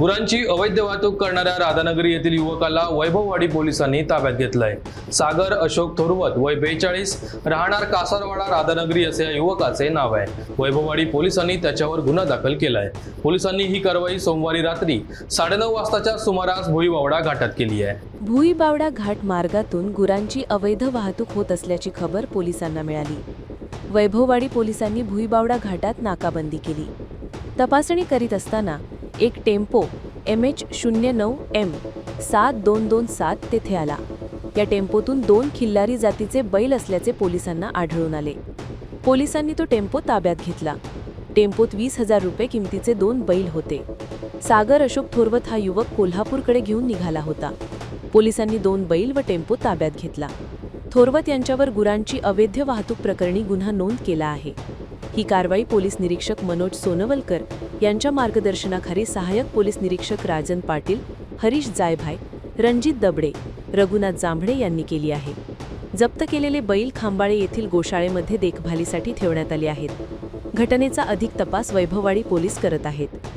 गुरांची अवैध वाहतूक करणाऱ्या राधानगरी येथील युवकाला वैभववाडी पोलिसांनी ताब्यात घेतलंय. सागर अशोक थोरवत वय बेचाळीस राहणार कासारवाडा राधानगरी असे या युवकाचे नाव आहे. वैभववाडी पोलिसांनी त्याच्यावर गुन्हा दाखल केलाय. पोलिसांनी ही कारवाई सोमवारी रात्री साडेनऊ वाजताच्या सुमारास भुईबावडा घाटात केली आहे. भुईबावडा घाट मार्गातून गुरांची अवैध वाहतूक होत असल्याची खबर पोलिसांना मिळाली. वैभववाडी पोलिसांनी भुईबावडा घाटात नाकाबंदी केली. तपासणी करीत असताना एक टेम्पो एम एच शून्य नऊ एम सात दोन दोन सात तेथे आला. या टेम्पोतून दोन खिल्लारी जातीचे बैल असल्याचे पोलिसांना आढळून आले. पोलिसांनी तो टेम्पो ताब्यात घेतला. टेम्पोत वीस हजार रुपये किमतीचे दोन बैल होते. सागर अशोक थोरवत हा युवक कोल्हापूरकडे घेऊन निघाला होता. पोलिसांनी दोन बैल व टेम्पो ताब्यात घेतला. थोरवत यांच्यावर गुरांची अवैध वाहतूक प्रकरणी गुन्हा नोंद केला आहे. ही कारवाई पोलीस निरीक्षक मनोज सोनवलकर यांच्या मार्गदर्शनाखाली सहाय्यक पोलीस निरीक्षक राजन पाटील हरीश जायभाय रणजित दबडे रघुनाथ जांभळे यांनी केली आहे. जप्त केलेले बैल खांबाळे येथील गोशाळेमध्ये देखभालीसाठी ठेवण्यात आले आहेत. घटनेचा अधिक तपास वैभववाडी पोलीस करत आहेत.